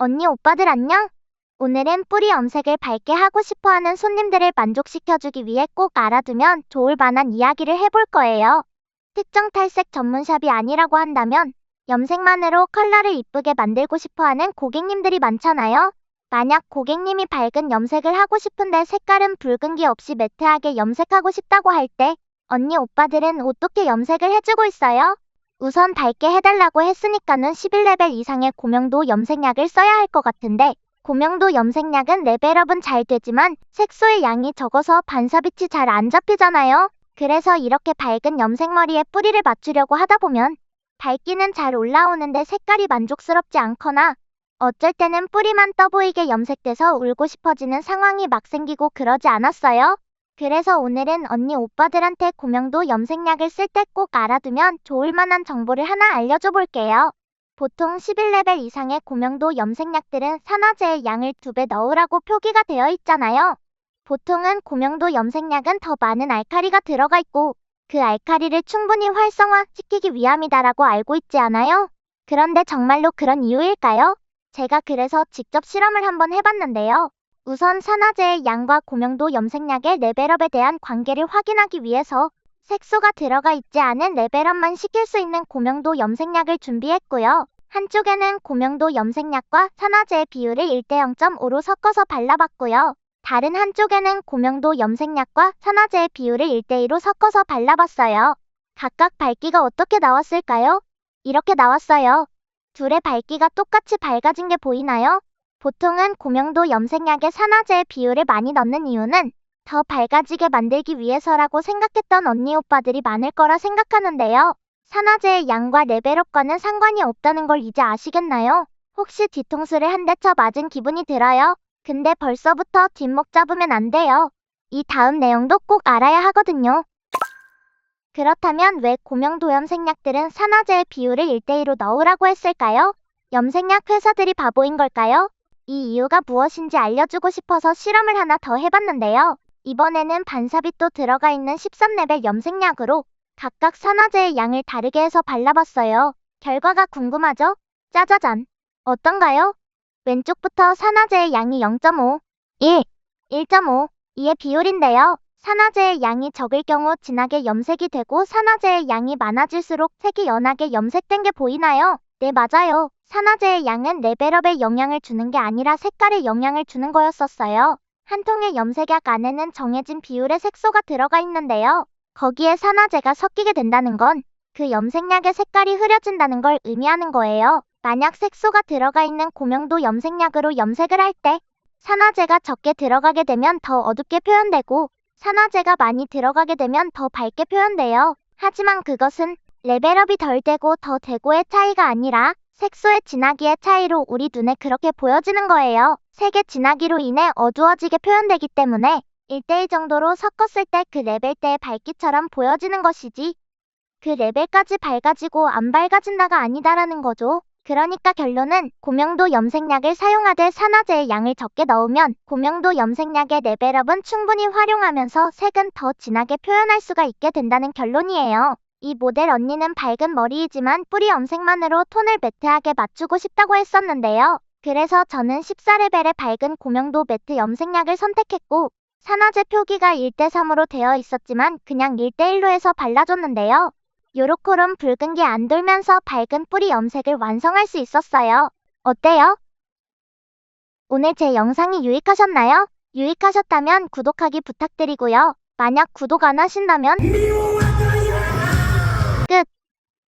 언니 오빠들 안녕? 오늘은 뿌리 염색을 밝게 하고 싶어 하는 손님들을 만족시켜주기 위해 꼭 알아두면 좋을 만한 이야기를 해볼 거예요. 특정 탈색 전문샵이 아니라고 한다면 염색만으로 컬러를 이쁘게 만들고 싶어 하는 고객님들이 많잖아요. 만약 고객님이 밝은 염색을 하고 싶은데 색깔은 붉은기 없이 매트하게 염색하고 싶다고 할 때 언니 오빠들은 어떻게 염색을 해주고 있어요? 우선 밝게 해달라고 했으니까는 11레벨 이상의 고명도 염색약을 써야 할 것 같은데 고명도 염색약은 레벨업은 잘 되지만 색소의 양이 적어서 반사빛이 잘 안 잡히잖아요. 그래서 이렇게 밝은 염색머리에 뿌리를 맞추려고 하다 보면 밝기는 잘 올라오는데 색깔이 만족스럽지 않거나 어쩔 때는 뿌리만 떠 보이게 염색돼서 울고 싶어지는 상황이 막 생기고 그러지 않았어요? 그래서 오늘은 언니 오빠들한테 고명도 염색약을 쓸 때 꼭 알아두면 좋을 만한 정보를 하나 알려줘 볼게요. 보통 11레벨 이상의 고명도 염색약들은 산화제의 양을 2배 넣으라고 표기가 되어 있잖아요. 보통은 고명도 염색약은 더 많은 알카리가 들어가 있고 그 알카리를 충분히 활성화시키기 위함이다라고 알고 있지 않아요? 그런데 정말로 그런 이유일까요? 제가 그래서 직접 실험을 한번 해봤는데요. 우선 산화제의 양과 고명도 염색약의 레벨업에 대한 관계를 확인하기 위해서 색소가 들어가 있지 않은 레벨업만 시킬 수 있는 고명도 염색약을 준비했고요. 한쪽에는 고명도 염색약과 산화제의 비율을 1대 0.5로 섞어서 발라봤고요. 다른 한쪽에는 고명도 염색약과 산화제의 비율을 1대 2로 섞어서 발라봤어요. 각각 밝기가 어떻게 나왔을까요? 이렇게 나왔어요. 둘의 밝기가 똑같이 밝아진 게 보이나요? 보통은 고명도 염색약에 산화제의 비율을 많이 넣는 이유는 더 밝아지게 만들기 위해서라고 생각했던 언니 오빠들이 많을 거라 생각하는데요. 산화제의 양과 레벨업과는 상관이 없다는 걸 이제 아시겠나요? 혹시 뒤통수를 한 대 쳐 맞은 기분이 들어요? 근데 벌써부터 뒷목 잡으면 안 돼요. 이 다음 내용도 꼭 알아야 하거든요. 그렇다면 왜 고명도 염색약들은 산화제의 비율을 1대2로 넣으라고 했을까요? 염색약 회사들이 바보인 걸까요? 이 이유가 무엇인지 알려주고 싶어서 실험을 하나 더 해봤는데요. 이번에는 반사빛도 들어가 있는 13레벨 염색약으로 각각 산화제의 양을 다르게 해서 발라봤어요. 결과가 궁금하죠? 짜자잔. 어떤가요? 왼쪽부터 산화제의 양이 0.5, 1, 1.5, 2의 비율인데요. 산화제의 양이 적을 경우 진하게 염색이 되고 산화제의 양이 많아질수록 색이 연하게 염색된 게 보이나요? 네, 맞아요. 산화제의 양은 레벨업에 영향을 주는 게 아니라 색깔에 영향을 주는 거였었어요. 한 통의 염색약 안에는 정해진 비율의 색소가 들어가 있는데요. 거기에 산화제가 섞이게 된다는 건 그 염색약의 색깔이 흐려진다는 걸 의미하는 거예요. 만약 색소가 들어가 있는 고명도 염색약으로 염색을 할 때 산화제가 적게 들어가게 되면 더 어둡게 표현되고 산화제가 많이 들어가게 되면 더 밝게 표현돼요. 하지만 그것은 레벨업이 덜 되고 더 되고의 차이가 아니라 색소의 진하기의 차이로 우리 눈에 그렇게 보여지는 거예요. 색의 진하기로 인해 어두워지게 표현되기 때문에 1대1 정도로 섞었을 때 그 레벨대의 밝기처럼 보여지는 것이지 그 레벨까지 밝아지고 안 밝아진다가 아니다라는 거죠. 그러니까 결론은 고명도 염색약을 사용하되 산화제의 양을 적게 넣으면 고명도 염색약의 레벨업은 충분히 활용하면서 색은 더 진하게 표현할 수가 있게 된다는 결론이에요. 이 모델 언니는 밝은 머리이지만 뿌리 염색만으로 톤을 매트하게 맞추고 싶다고 했었는데요. 그래서 저는 14레벨의 밝은 고명도 매트 염색약을 선택했고 산화제 표기가 1대3으로 되어 있었지만 그냥 1대1로 해서 발라줬는데요. 요로코롬 붉은기 안 돌면서 밝은 뿌리 염색을 완성할 수 있었어요. 어때요? 오늘 제 영상이 유익하셨나요? 유익하셨다면 구독하기 부탁드리고요. 만약 구독 안 하신다면